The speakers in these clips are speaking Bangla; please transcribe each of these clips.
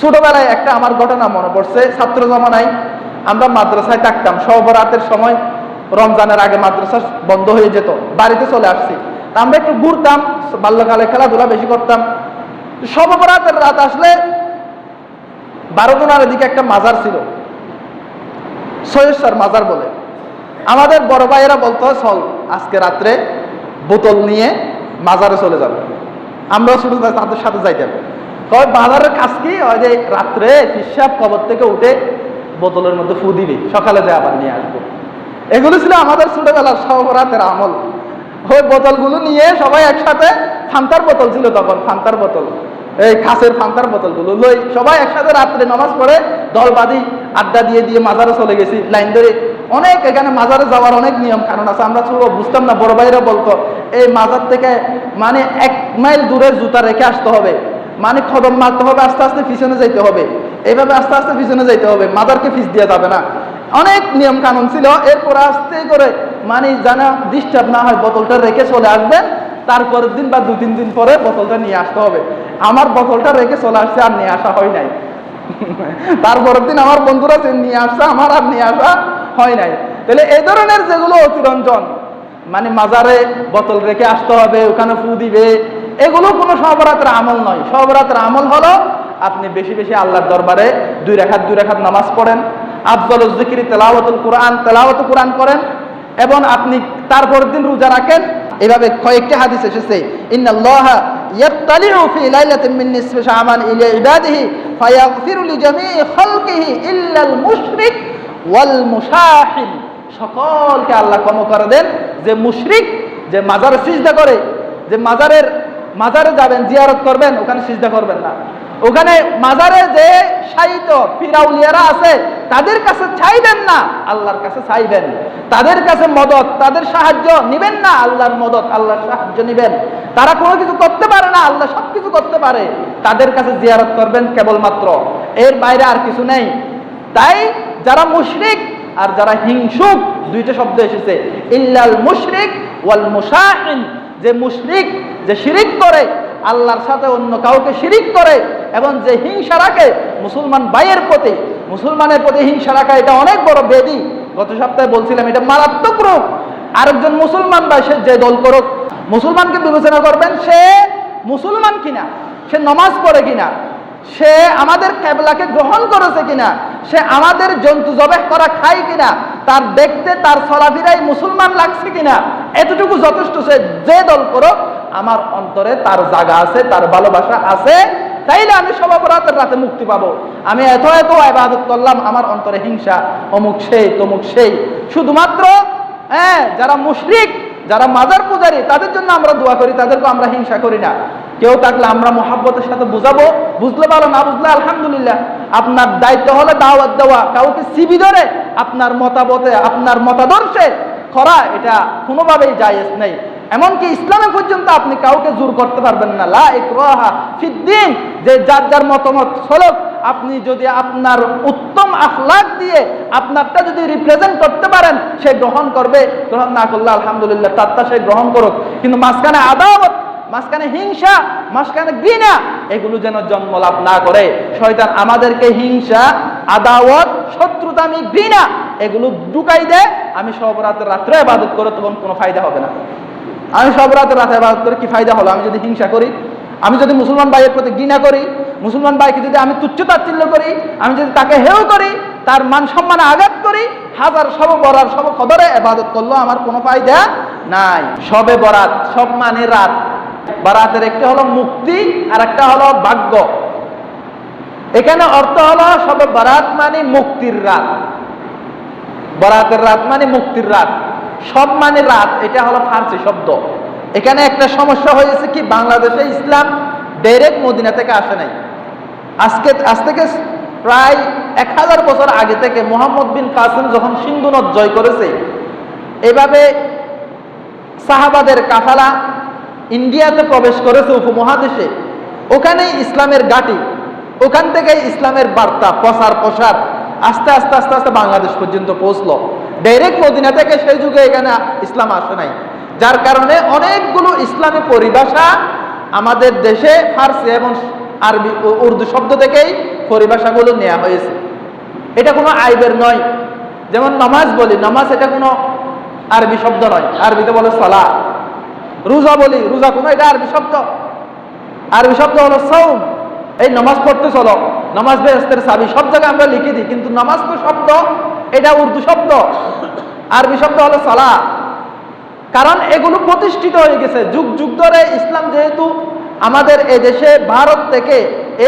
ছোটবেলায় একটা আমার ঘটনা মনে পড়ছে, ছাত্র জমানায় আমরা মাদ্রাসায় থাকতাম। সবরাতের সময় রমজানের আগে মাদ্রাসা বন্ধ হয়ে যেত, বাড়িতে চলে আসছি। আমরা একটু ঘুরতাম, বাল্যকালে খেলাধুলা বেশি করতাম। সবরাতের রাত আসলে বারো জনের দিকে একটা মাজার ছিল, সৈয়দ মাজার বলে। আমাদের বড় ভাইয়েরা বলতো, চল, আজকে রাত্রে বোতল নিয়ে মাজারে চলে যাবে। আমরাও শুধু তাদের সাথে যাইতাম তবে বাজারের কাজ কি? ওই যে রাত্রে হিসাব কবর থেকে উঠে বোতলের মধ্যে ফু দিবি, সকালে যায় আবার নিয়ে আসব। এগুলো ছিল আমাদের ছোটবেলার সবরাতের আমল। ওই বোতলগুলো নিয়ে সবাই একসাথে ফান্তার বোতল ছিল তখন, ফান্তার বোতল। এই খাসের ফান্তার বোতলগুলো লই সবাই একসাথে রাত্রে নামাজ পড়ে দল বাঁধি আড্ডা দিয়ে দিয়ে মাজারে চলে গেছি, লাইন ধরে অনেক এখানে মাজারে যাওয়ার অনেক নিয়ম কারণ আছে, আমরা ছোট, বুঝতাম না, বড় ভাইরা বলতো, এই মাজার থেকে মানে এক মাইল দূরে জুতা রেখে আসতে হবে মানে কদম মারতে হবে, আস্তে আস্তে পিছনে যাইতে হবে এইভাবে আস্তে আস্তে পিছনে যাইতে হবে মাদারকে ফিস দেওয়া যাবে না। অনেক নিয়ম কানুন ছিল, এরপর আস্তে করে মানে যেন ডিস্টার্ব না হয়, বোতলটা রেখে চলে আসবেন, তারপরের দিন বা দু তিন দিন পরে বোতলটা নিয়ে আসতে হবে। আমার বোতলটা রেখে চলে আসছে আর নিয়ে আসা হয় নাই। তারপরের দিন আমার বন্ধুরা নিয়ে আসা আমার আর নিয়ে আসা হয় নাই। তাহলে এই ধরনের যেগুলো অতিরঞ্জন মানে মাজারে বোতল রেখে আসতে হবে, ওখানে ফু দিবে, এগুলো কোনো সবরাতের আমল নয়। সবরাতের আমল হলো আপনি বেশি বেশি আল্লাহর দরবারে দুই রেখাত দুই রেখাত নামাজ পড়েন, আফজল জিকির তেলাওয়াতুল কোরআন, তেলাওয়াত কোরআন করেন এবং আপনি তারপরের দিন রোজা রাখেন। এভাবে কয়েকটি হাদিস এসেছে, ইন্নাল্লাহ ইয়াত্তালিউ ফি লাইলাতিন মিন নিসফি শাবান ইলা ইবাদিহি ফায়াগফিরু লিজামিই খালকিহি ইল্লাল মুশরিক। ওয়াল মুশাহিন সকলকে আল্লাহ ক্ষমা করে দেন। যে মুশরিক, যে মাজারে সিজদা করে, যে মাজারের, মাজারে যাবেন, জিয়ারত করবেন, ওখানে সিজদা করবেন না। ওখানে মাজারে যে সাহিত্য ফিরাউলিয়ারা আছে, তাদের কাছে চাইবেন না, আল্লাহর কাছে চাইবেন। তাদের কাছে মদত, তাদের সাহায্য নিবেন না, আল্লাহর মদত, আল্লাহর সাহায্য নিবেন। তারা কোনো কিছু করতে পারে না, আল্লাহ সব কিছু করতে পারে। তাদের কাছে জিয়ারত করবেন কেবলমাত্র। এর বাইরে আর কিছু নেই। তাই যারা মুশরিক আর যারা হিংসুক, দুইটা শব্দ এসেছে। ইল্লাল মুশরিক ওয়াল মুশাহিন যে মুশরিক, যে শিরিক করে, আল্লাহর সাথে অন্য কাউকে শিরিক করে, এবং যে হিংসা রাখে মুসলমান ভাইয়ের প্রতি, মুসলমানের প্রতি হিংসা রাখা এটা অনেক বড় বেদি। গত সপ্তাহে বলছিলাম, এটা মারাত্মক রূপ। আরেকজন মুসলমান ভাই, সে যে দল করুক, মুসলমানকে বিবেচনা করবেন, সে মুসলমান কিনা, সে নমাজ পড়ে কিনা, সে আমাদের ক্যাবলাকে গ্রহণ করেছে কিনা সে আমাদের জন্তু জবেহ করা খায় কিনা? তার দেখতে, তার চলাফিরাই মুসলমান লাগছে কিনা? এতটুকু যথেষ্ট সে যে দল করুক, আমার অন্তরে তার জায়গা আছে, তার ভালোবাসা আছে। তাইলে আমি সব অপরাধের রাতে মুক্তি পাবো। আমি এত এত আবাদত করলাম, আমার অন্তরে হিংসা, অমুক সেই, তমুক সেই। শুধুমাত্র হ্যাঁ যারা মুশরিক, যারা মাজার পূজারী, তাদের জন্য আমরা দোয়া করি তাদেরকে আমরা হিংসা করি না। কেউ থাকলে আমরা মোহাব্বতের সাথে বুঝাবো, বুঝলে ভালো, না বুঝলে আলহামদুলিল্লাহ। আপনার দায়িত্ব হলে দাওয়াত দেওয়া, কাউকে সিবি ধরে আপনার মতামতে, আপনার মতাদর্শে করা, এটা কোনোভাবেই জায়েজ নেই। এমনকি ইসলামে পর্যন্ত আপনি কাউকে জোর করতে পারবেন না। লা ইকরাহা ফিদ্দিন যে যার যার মতামত চলক, আপনি যদি আপনার উত্তম আখলাক দিয়ে আপনারটা যদি রিপ্রেজেন্ট করতে পারেন, সে গ্রহণ করবে। গ্রহণ না করলে আলহামদুলিল্লাহ, তারটা সে গ্রহণ করুক। কিন্তু মাঝখানে আদাবত মাঝখানে হিংসা, মাঝখানে ঘৃণা, এগুলো যেন জন্ম লাভ না করে। শয়তান আমাদেরকে হিংসা, আদাওয়াত, শত্রুতামি, ঘৃণা, এগুলো ঢুকাই দেয়। আমি সব রাতের রাত্রে আবাদত করে তখন কোনো ফায়দা হবে না। আমি সব রাতে রাতে আবাদত করে কি ফায়দা হলো? আমি যদি হিংসা করি, আমি যদি মুসলমান ভাইয়ের প্রতি ঘৃণা করি, মুসলমান ভাইকে যদি আমি তুচ্ছ তাচ্ছিল্য করি, আমি যদি তাকে হেও করি, তার মান সম্মানে আঘাত করি, হাজার সব বরার সব কদরে এবাদত করল আমার কোনো ফায়দা নাই। সবে বরাত, সব মানে রাত। বারাতের একটা হলো মুক্তি আর একটা হলো ভাগ্য। এখানে অর্থ হলো সবে বারাত মানে মুক্তির রাত। বরাতের রাত মানে মুক্তির রাত। সব মানে রাত, এটা হলো ফার্সি শব্দ। এখানে একটা সমস্যা হয়েছে কি, বাংলাদেশে ইসলাম ডাইরেক্ট মদিনা থেকে আসে নাই। আজকে, আজ থেকে প্রায় এক হাজার বছর আগে থেকে মোহাম্মদ বিন কাসিম যখন সিন্ধু নদ জয় করেছে, এভাবে সাহাবাদের কাফালা ইন্ডিয়াতে প্রবেশ করেছে উপমহাদেশে। ওখানেই ইসলামের গাটি ওখান থেকে ইসলামের বার্তা, প্রসার প্রসার আস্তে আস্তে আস্তে আস্তে বাংলাদেশ পর্যন্ত পৌঁছলো। ডাইরেক্ট মদিনা থেকে সেই যুগে এখানে ইসলাম আসে নাই। যার কারণে অনেকগুলো ইসলামী পরিভাষা আমাদের দেশে ফার্সি এবং আরবি উর্দু শব্দ থেকেই পরিভাষাগুলো নেওয়া হয়েছে। এটা কোনো আইবের নয়। যেমন নামাজ বলি, নামাজ এটা কোনো আরবি শব্দ নয়। আরবিতে বলে সলা রোজা বলি, রোজা কোনো এটা আরবি শব্দ। আরবি শব্দ হলো সৌম এই নামাজ পড়তে চলো। নামাজ বেহেস্তের সাবি সব জায়গায় আমরা লিখে দিই, কিন্তু নামাজ তো শব্দ, এটা উর্দু শব্দ। আরবি শব্দ হলো সালা কারণ এগুলো প্রতিষ্ঠিত হয়ে গেছে। যুগ যুগ ধরে ইসলাম যেহেতু আমাদের এই দেশে, ভারত থেকে,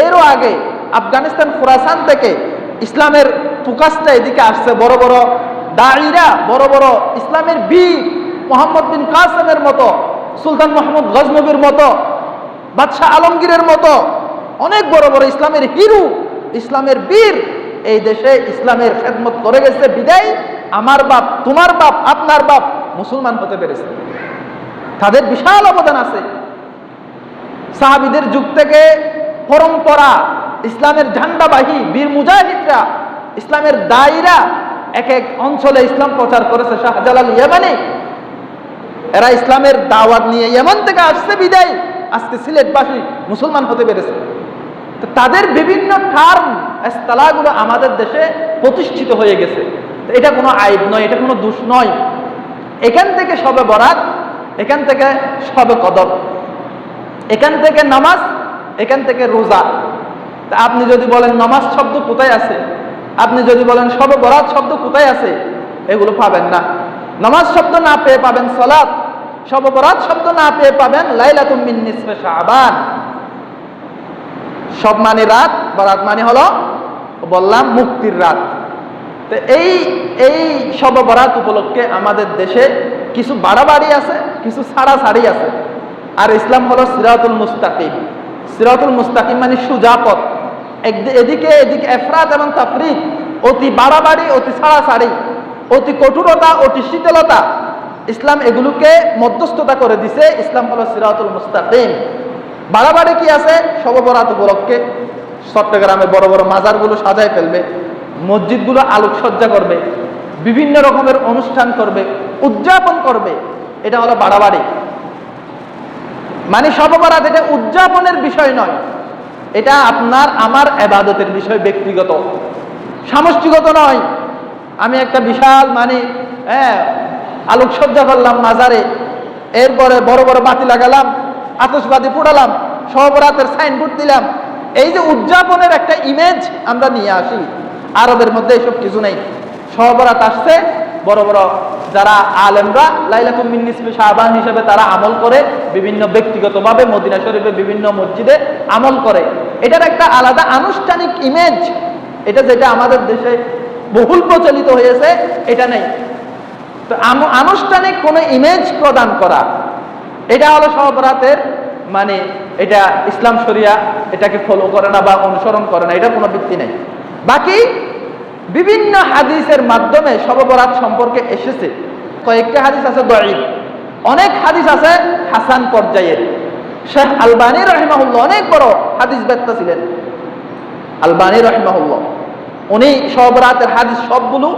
এরও আগে, আফগানিস্তান, খুরাসান থেকে ইসলামের প্রকাশটা এদিকে আসছে। বড় বড় দাঁড়িরা বড় বড় ইসলামের বীর মোহাম্মদ বিন কাসেমের মতো সুলতান মোহাম্মদ গজনবীর মতো, বাদশাহ আলমগীরের মতো, অনেক বড় বড় ইসলামের হিরু, ইসলামের বীর এই দেশে ইসলামের খেদমত করে গেছে, বিদায় আমার বাপ, তোমার বাপ, আপনার বাপ মুসলমান হতে পেরেছে। তাদের বিশাল অবদান আছে। সাহাবিদের যুগ থেকে পরম্পরা, ইসলামের ঝান্ডাবাহী, বীর মুজাহিদরা, ইসলামের দায়ীরা এক এক অঞ্চলে ইসলাম প্রচার করেছে শাহজালাল ইয়েমানি। এরা ইসলামের দাওয়াত নিয়ে এমন থেকে আসছে, বিদায়। আজকে সিলেটবাসী মুসলমান হতে পেরেছে। তো তাদের বিভিন্ন টার্ম এস্তালাগুলো আমাদের দেশে প্রতিষ্ঠিত হয়ে গেছে। এটা কোনো আইব নয়, এটা কোনো দোষ নয়। এখান থেকে সবে বরাত, এখান থেকে সবে কদর। এখান থেকে নামাজ, এখান থেকে রোজা। তা আপনি যদি বলেন নামাজ শব্দ কোথায় আছে? আপনি যদি বলেন সবে বরাত শব্দ কোথায় আছে? এগুলো পাবেন না। নামাজ শব্দ না পেয়ে পাবেন সলাৎ সবে বরাত শব্দ না পেয়ে পাবেন মিন নিসফে শাবান। সব মানে রাত, বরাত মানে হলো বললাম মুক্তির রাত। তো এই এই সব বরাত উপলক্ষে আমাদের দেশে কিছু বাড়াবাড়ি আছে, কিছু ছাড়াছাড়ি আছে। আর ইসলাম হলো সিরাতুল মুস্তাকিম। সিরাতুল মুস্তাকিম মানে সুজাপথ এদিকে এদিকে এফরাত এবং তাফরিক অতি বাড়াবাড়ি, অতি ছাড়াছাড়ি, অতি কঠোরতা, অতি শীতলতা ইসলাম এগুলোকে মধ্যস্থতা করে দিছে, ইসলাম হলো সিরাতুল মুস্তাকিম। বাড়াবাড়ি কি আছে? সববরাত উপলক্ষে চট্টগ্রামে বড় বড় মাজারগুলো সাজায় ফেলবে, মসজিদগুলো আলোকসজ্জা করবে, বিভিন্ন রকমের অনুষ্ঠান করবে, উদযাপন করবে, এটা হলো বাড়াবাড়ি। মানে সববরাত এটা উদযাপনের বিষয় নয়, এটা আপনার আমার এবাদতের বিষয়, ব্যক্তিগত। সামষ্টিগত নয়। আমি একটা বিশাল মানে হ্যাঁ আলোকসজ্জা করলাম মাজারে। এরপরে বড় বড় বাতি লাগালাম আতসবাতি পোড়ালাম সবরাতের সাইনবোর্ড দিলাম। এই যে উদযাপনের একটা ইমেজ আমরা নিয়ে আসি, আরবের মধ্যে এসব কিছু নেই। সবরাত আসছে, বড় বড় যারা আলেমরা, লাইলাতুম মিন নিসফি শাবান হিসেবে তারা আমল করে, বিভিন্ন ব্যক্তিগতভাবে মদিনা শরীফে বিভিন্ন মসজিদে আমল করে। এটার একটা আলাদা আনুষ্ঠানিক ইমেজ এটা যেটা আমাদের দেশে বহুল প্রচলিত হয়েছে, এটা নেই। তো আনুষ্ঠানিক কোনো ইমেজ প্রদান করা, এটা হলো সবরাতের মানে এটা ইসলাম শরিয়া এটাকে ফলো করে না বা অনুসরণ করে না, এটা কোনো ভিত্তি নেই। বাকি বিভিন্ন হাদিসের মাধ্যমে সববরাত সম্পর্কে এসেছে। কয়েকটা হাদিস আছে দঈফ, অনেক হাদিস আছে হাসান পর্যায়ের। শেখ আলবানী রহিমাহুল্লাহ অনেক বড় হাদিস বেত্তা ছিলেন। আলবানী রহিমাহুল্লাহ, উনি সব রাতের হাদিস সবগুলো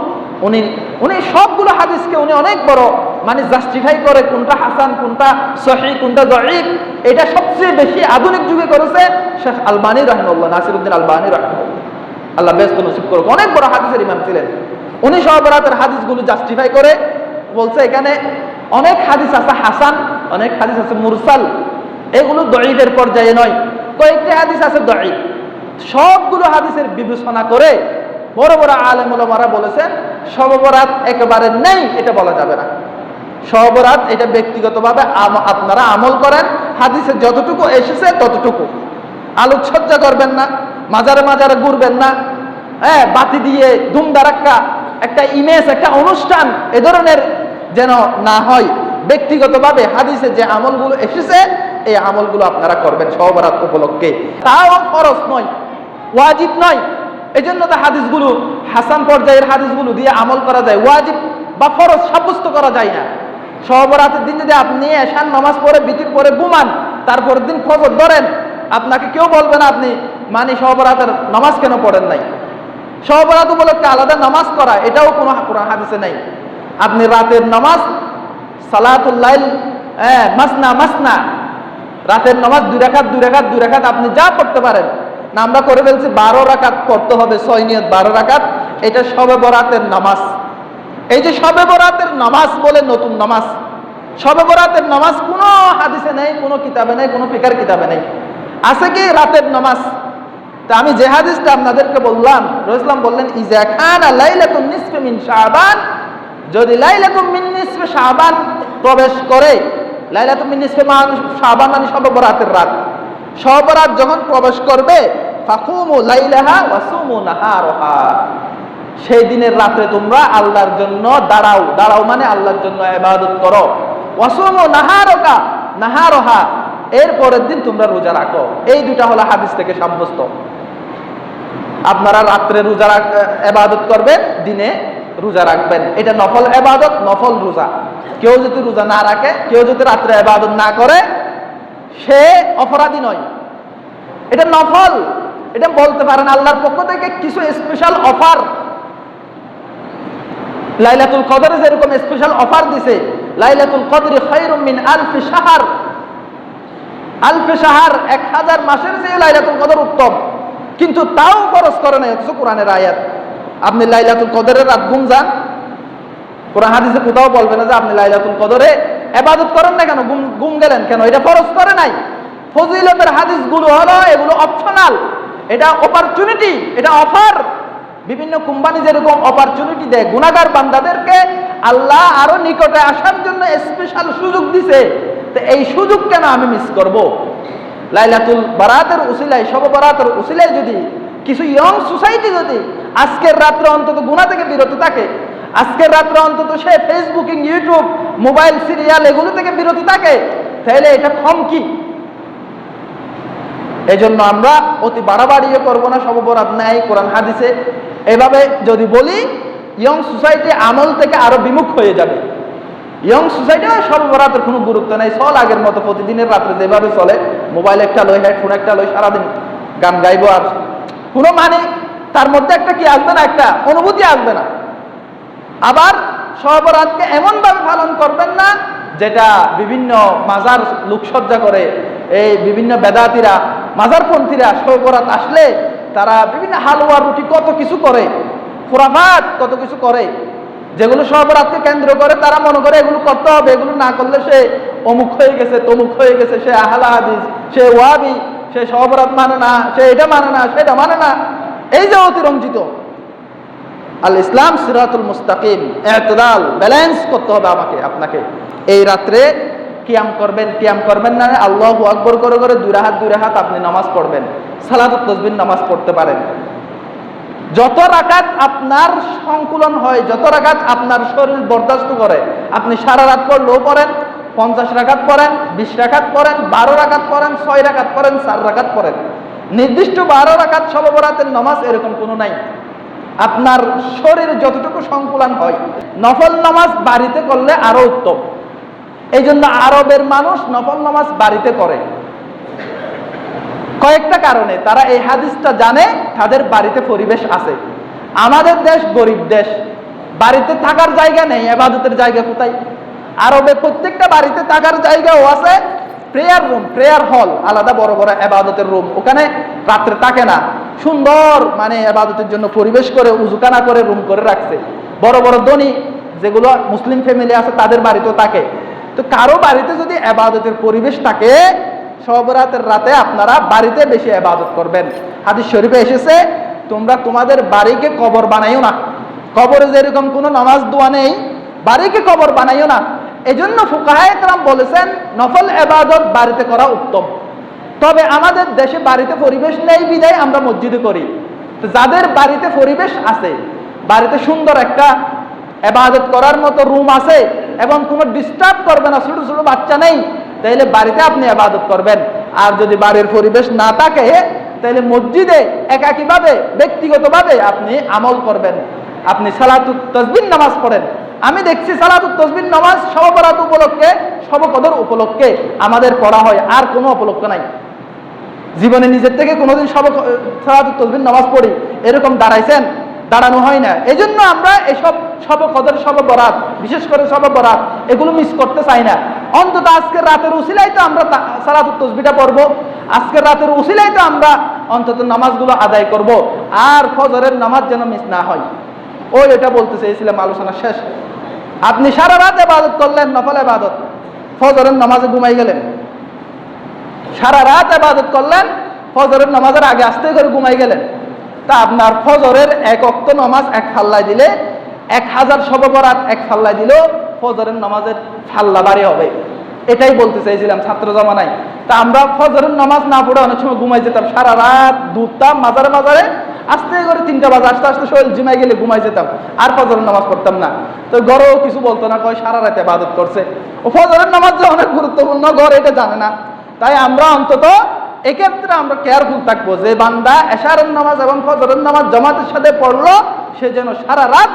উনি উনি সবগুলো হাদিসকে উনি অনেক বড় মানে জাস্টিফাই করে কোনটা হাসান, কোনটা সহি, কোনটা জয়ীফ এটা সবচেয়ে বেশি আধুনিক যুগে করেছে শেখ আলবানী রহমুল্লাহ নাসিরুদ্দিন আলবানী রহমুল্লাহ আল্লাহ ব্যস্ত নসিব করুক। অনেক বড় হাদিসের ইমাম ছিলেন। উনি সব রাতের হাদিসগুলো জাস্টিফাই করে বলছে এখানে, অনেক হাদিস আছে হাসান, অনেক হাদিস আছে মুরসাল। এগুলো দঈফের পর্যায়ে নয়। কয়েকটি হাদিস আছে দঈফ। সবগুলো হাদিসের বিবেচনা করে বড় বড় আলেম ওলামারা বলেছেন সববরাত একেবারে নেই, এটা বলা যাবে না। সবরাত এটা ব্যক্তিগতভাবে আপনারা আমল করেন, হাদিসে যতটুকু এসেছে ততটুকু। আলোকসজ্জা করবেন না, মাজারে মাজারে ঘুরবেন না হ্যাঁ বাতি দিয়ে ধুমধারাক্কা একটা ইমেজ একটা অনুষ্ঠান, এ ধরনের যেন না হয়। ব্যক্তিগতভাবে হাদিসে যে আমলগুলো এসেছে, এই আমলগুলো আপনারা করবেন সবরাত উপলক্ষে। তাও খরচ নয়, ওয়াজিব নয় এই জন্য তো হাদিসগুলো হাসান পর্যায়ের হাদিসগুলো দিয়ে আমল করা যায়, ওয়াজিব বা ফরজ সাব্যস্ত করা যায় না। সহবরাতের দিন যদি আপনি এশান নামাজ পড়ে, বিতির পরে ঘুমান, তারপরের দিন ফজর ধরেন, আপনাকে কেউ বলবে না আপনি মানে সহবরাতের নামাজ কেন পড়েন নাই। সবরাত উপলক্ষে আলাদা নামাজ করা, এটাও কোনো হাদিসে নাই। আপনি রাতের নামাজ সালাতুল্লাইল হ্যাঁ মাসনা মাসনা, রাতের নামাজ দুই রেখাত দুই রেখাত দুই রেখাত আপনি যা পড়তে পারেন না, আমরা করে ফেলছি, বারো রাকাত পড়তে হবে, ছয় নিয়ত, বারো রাকাত। এটা সবে বরাতের নামাজ। এই যে সবে বরাতের নামাজ বলে নতুন নামাজ। সবে বরাতের নামাজ কোনো হাদিসে নেই, কোনো কিতাবে নেই, কোনো ফিকার কিতাবে নেই। আছে কি রাতের নামাজ? তা আমি যে হাদিসটা আপনাদেরকে বললাম রইসলাম বললেন, ইজা খান লাইলাতুন নিসফে মিন শাবান যদি লাইলাতুন মিন নিসফে শাবান প্রবেশ করে, লাইলাতুন মিন নিসফে শাবান মানে সবে বরাতের রাত। সবে বরাত যখন প্রবেশ করবে সেই দিনের রাতে তোমরা আল্লাহর জন্য দাঁড়াও। দাঁড়াও মানে আল্লাহর জন্য ইবাদত করো। ওয়াসুমু নাহারকা, নাহারহা। এর পরের দিন তোমরা রোজা রাখো। এই দুটা হলো হাদিস থেকে সাব্যস্ত। আপনারা রাত্রে রোজা এবাদত করবেন, দিনে রোজা রাখবেন। এটা নফল এবাদত নফল রোজা। কেউ যদি রোজা না রাখে, কেউ যদি রাত্রে এবাদত না করে, সে অপরাধী নয়। এটা নফল। এটা বলতে পারেন, আল্লাহর পক্ষ থেকে কিছু স্পেশাল অফার লাইলাতুল কদরে যেরকম স্পেশাল অফার দিছে, লাইলাতুল কদরি মিন আলফি শাহর। আলফে শাহার এক হাজার মাসের চেয়ে লাইলাতুল কদর উত্তম। কিন্তু তাও খরচ করে নাই, অথচ কোরআনের আয়াত। আপনি লাইলাতুল কদরের রাত ঘুম যান, কোরআন হাদিসে কোথাও বলবে না যে আপনি লাইলাতুল কদরে এবাদত করেন না কেন গুম গেলেন কেন? এটা ফরজ করে নাই। ফজিলতের হাদিসগুলো হলো এগুলো অপশনাল এটা অপরচুনিটি এটা অফার বিভিন্ন কোম্পানি যেরকম অপরচুনিটি দেয়, গুণাগার বান্দাদেরকে আল্লাহ আরও নিকটে আসার জন্য স্পেশাল সুযোগ দিছে। তো এই সুযোগ কেন আমি মিস করব? লাইলাতুল বারাতের উসিলায় সব বারাতের উসিলায় যদি কিছু ইয়ং সোসাইটি যদি আজকের রাত্রে অন্তত গুণা থেকে বিরত থাকে, আজকের রাত্রে অন্তত সে ফেসবুকিং ইউটিউব মোবাইল সিরিয়াল এগুলো থেকে বিরত থাকে, তাহলে এটা কম কি? এই জন্য আমরা অতি বাড়াবাড়িও করব না সববরাত নেয় কোরআন, হাদিসে। এভাবে যদি বলি ইয়ং সোসাইটি আমল থেকে আরও বিমুখ হয়ে যাবে। ইয়ং সোসাইটিও সর্বরাতের কোনো গুরুত্ব নেই। চল আগের মতো প্রতিদিনের রাত্রে যেভাবে চলে মোবাইল একটা লই হেডফোন একটা লই, সারাদিন গান গাইবো আর কোনো মানে তার মধ্যে একটা কি আসবে না? একটা অনুভূতি আসবে না। আবার সর্বরাতকে এমনভাবে পালন করবেন না, যেটা বিভিন্ন মাজার লোকসজ্জা করে এই বিভিন্ন বেদাতিরা, মাজারপন্থীরা সর্বরাত আসলে তারা বিভিন্ন হালুয়া, রুটি কত কিছু করে ফুরাফাত কত কিছু করে, যেগুলো সর্বরাতকে কেন্দ্র করে তারা মনে করে এগুলো করতে হবে, এগুলো না করলে সে অমুক হয়ে গেছে, তমুক হয়ে গেছে, সে আহলা হাদিস, সে ওয়াবি সে সর্বরাত মানে না, সে এটা মানে না, সেটা মানে না। এই যে অতিরঞ্জিত আল ইসলাম সিরাতুল মুস্তাকিম এতদাল ব্যালেন্স করতে হবে আমাকে, আপনাকে। এই রাত্রে কিয়াম করবেন কিয়াম করবেন না, আল্লাহ আকবর করে করে দুই হাত দুই হাত আপনি নামাজ পড়বেন। সালাতুত তসবিন নামাজ পড়তে পারেন। যত রাকাত আপনার সংকুলন হয়, যত রাকাত আপনার শরীর বরদাস্ত করে, আপনি সারা রাত পড়লেও পড়েন, পঞ্চাশ রাকাত পড়েন, বিশ রাকাত পড়েন, বারো রাকাত পড়েন, ছয় রাকাত পড়েন, চার রাকাত পড়েন। নির্দিষ্ট বারো রাকাত সববরাতের নামাজ এরকম কোনো নাই। আপনার শরীরে যতটুকু সংকুলন হয়, নফল নামাজ বাড়িতে করলে আরও উত্তম। এই জন্য আরবের মানুষ নফল নামাজ বাড়িতে করে কয়েকটা কারণে তারা এই হাদিসটা জানে, তাদের বাড়িতে পরিবেশ আছে। আমাদের দেশ গরিব দেশ। বাড়িতে থাকার জায়গা নেই, এবাদতের জায়গা কোথায়? আরবে প্রত্যেকটা বাড়িতে থাকার জায়গাও আছে প্রেয়ার রুম প্রেয়ার হল আলাদা বড় বড় এবাদতের রুম ওখানে রাত্রে থাকে না। সুন্দর মানে এবাদতের জন্য পরিবেশ করে উজুকানা করে রুম করে রাখছে। বড় বড় ধনী, যেগুলো মুসলিম ফ্যামিলি আছে, তাদের বাড়িতেও থাকে। তো কারও বাড়িতে যদি এবাদতের পরিবেশ থাকে সবরাতের রাতে আপনারা বাড়িতে বেশি এবাদত করবেন। হাদিস শরীফে এসেছে, তোমরা তোমাদের বাড়িকে কবর বানাইও না। কবরে যেরকম কোনো নামাজ দোয়া নেই, বাড়িকে কবর বানাইও না। এই এজন্য ফুকাহায়করাম বলেছেন, নফল এবাদত বাড়িতে করা উত্তম। তবে আমাদের দেশে বাড়িতে পরিবেশ নেই, বিদায় আমরা মসজিদে করি। তো যাদের বাড়িতে পরিবেশ আছে, বাড়িতে সুন্দর একটা এবাদত করার মতো রুম আছে এবং কোনো ডিস্টার্ব করবে না, ছোট ছোট বাচ্চা নেই, তাইলে বাড়িতে আপনি আবাদত করবেন। আর যদি বাড়ির পরিবেশ না থাকে তাহলে মসজিদে একাকীভাবে, ব্যক্তিগতভাবে আপনি আমল করবেন। আপনি সালাতুত তসবিন নামাজ পড়েন। আমি দেখছি সালাতুত তসবিন নামাজ সবরাত উপলক্ষে, সবকদর উপলক্ষে আমাদের পড়া হয়, আর কোনো উপলক্ষ নাই। জীবনে নিজের থেকে কোনোদিন সব সালাতুত তসবিন নামাজ পড়ি, এরকম দাঁড়াইছেন দাঁড়ানো হয় না। এই জন্য আমরা এসব সব কদর সব বরাত বিশেষ করে সব বরাত এগুলো মিস করতে চাই না। অন্তত আজকের রাতের উসিলাই তো আমরা তা- সালাতুত তসবিটা পড়ব। আজকের রাতের উসিলাই তো আমরা অন্তত নামাজগুলো আদায় করব। আর ফজরের নামাজ যেন মিস না হয়। ওই এটা বলতে চেয়েছিলাম, আলোচনা শেষ। আপনি সারা রাত এবাদত করলেন, নফল এবাদত ফজরের নামাজে ঘুমাই গেলেন। সারা রাত এবাদত করলেন, ফজরের নামাজের আগে আসতে করে ঘুমাই গেলেন। তা আপনার ফজরের এক অক্ত নামাজ এক ফাল্লায় দিলে, এক হাজার সববরাত এক ফাল্লায় দিলেও ফজরের নামাজের ফাল্লা বাড়ি হবে। এটাই বলতে চাইছিলাম ছাত্র জমানায়। তা আমরা ফজরের নামাজ না পড়ে অনেক সময় ঘুমাই যেতাম, সারা রাত দুধতাম মাজারে মাজারে আস্তে করে তিনটা বাজে, আস্তে আস্তে শরীর জিমাই গেলে ঘুমাই যেতাম, আর ফজরের নামাজ পড়তাম না। তো গড়েও কিছু বলতো না, কয় সারা রাতে বাদত করছে। ও ফজরের নামাজ যে অনেক গুরুত্বপূর্ণ গড় এটা জানে না। তাই আমরা অন্তত এক্ষেত্রে আমরা কেয়ারফুল থাকব। যে বান্দা এশারের নামাজ এবং ফজরের নামাজ জামাতের সাথে পড়ল, সে যেন সারা রাত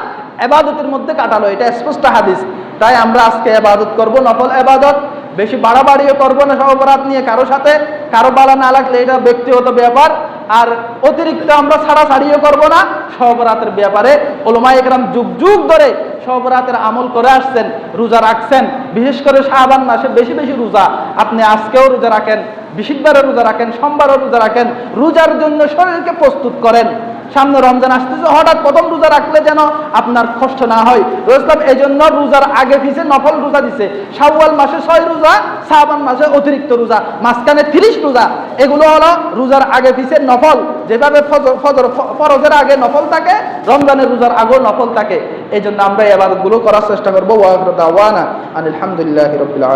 এবাদতের মধ্যে কাটালো। এটা স্পষ্ট হাদিস। তাই আমরা আজকে এবাদত করব, নফল এবাদত। বেশি বাড়াবাড়িও করব না সহপরাধ নিয়ে কারও সাথে। কারও বালা না লাগলে এটা ব্যক্তিগত ব্যাপার। আর অতিরিক্ত আমরা ছাড়া ছাড়িয়ে করব না। সব রাতের ব্যাপারে ওলমা একরাম যুগ যুগ ধরে সব রাতের আমল করে আসছেন, রোজা রাখছেন। বিশেষ করে শাহবান মাসে বেশি বেশি রোজা। আপনি আজকেও রোজা রাখেন বিশিকবারে রোজা রাখেন, সোমবারও রোজা রাখেন। রোজার জন্য শরীরকে প্রস্তুত করেন। সামনে রমজান আসতেছে, হঠাৎ প্রথম রোজা রাখলে যেন আপনার কষ্ট না হয়। রোজলাম এই জন্য রোজার আগে পিছে নফল রোজা দিছে। শাওয়াল মাসে ছয় রোজা শাবান মাসে অতিরিক্ত রোজা, মাঝখানে তিরিশ রোজা। এগুলো হলো রোজার আগে পিছে নফল। যেভাবে ফজর ফরজের আগে নফল থাকে, রমজানের রোজার আগেও নফল থাকে। এই জন্য আমরা এই আবাদতগুলো করার চেষ্টা করব। আলহামদুলিল্লাহ রবিল